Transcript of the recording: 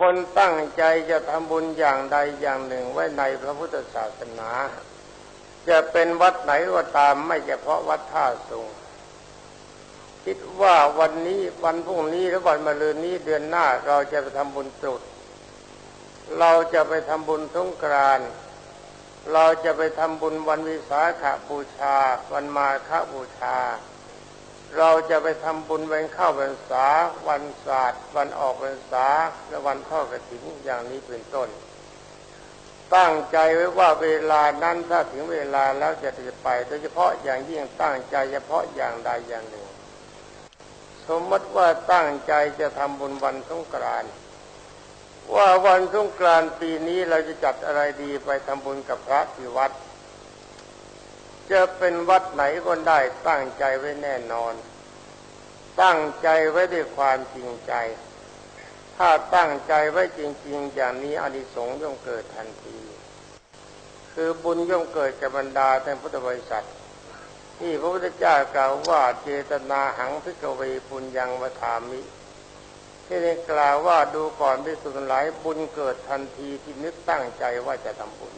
คนตั้งใจจะทำบุญอย่างใดอย่างหนึ่งไว้ในพระพุทธศาสนา จะเป็นวัดไหนก็ตามไม่เฉพาะวัดท่าสูงคิดว่าวันนี้วันพรุ่งนี้หรือวันมะรืนนี้เดือนหน้าเราจะไปทำบุญตรุษเราจะไปทำบุญสงกรานเราจะไปทำบุญวันวิสาขบูชา วันมาฆบูชา เราจะไปทำบุญวันเข้าพรรษา วันศาสตร์ วันออกพรรษา และวันทอดกฐินอย่างนี้เป็นต้น ตั้งใจไว้ว่าเวลานั้นถ้าถึงเวลาแล้วจะจะไป โดยเฉพาะอย่างยิ่งตั้งใจเฉพาะอย่างใดอย่างหนึ่ง สมมติว่าตั้งใจจะทำบุญวันสงกรานต์ว่าวันสงกรานต์ปีนี้เราจะจัดอะไรดีไปทำบุญกับพระที่วัด จะเป็นวัดไหนก็ได้ตั้งใจไว้แน่นอน ตั้งใจไว้ด้วยความจริงใจ ถ้าตั้งใจไว้จริง ๆ อย่างนี้อนิสงส์ย่อมเกิดทันที คือบุญย่อมเกิดกับบรรดาแท่านพุทธบริษัทที่พระพุทธเจ้ากล่าวว่าเจตนาหังพิกเวปุญญังวถามิ ที่ได้กล่าวว่าดูก่อนพิสุทธิ์หลายบุญเกิดทันทีที่นึกตั้งใจว่าจะทำบุญ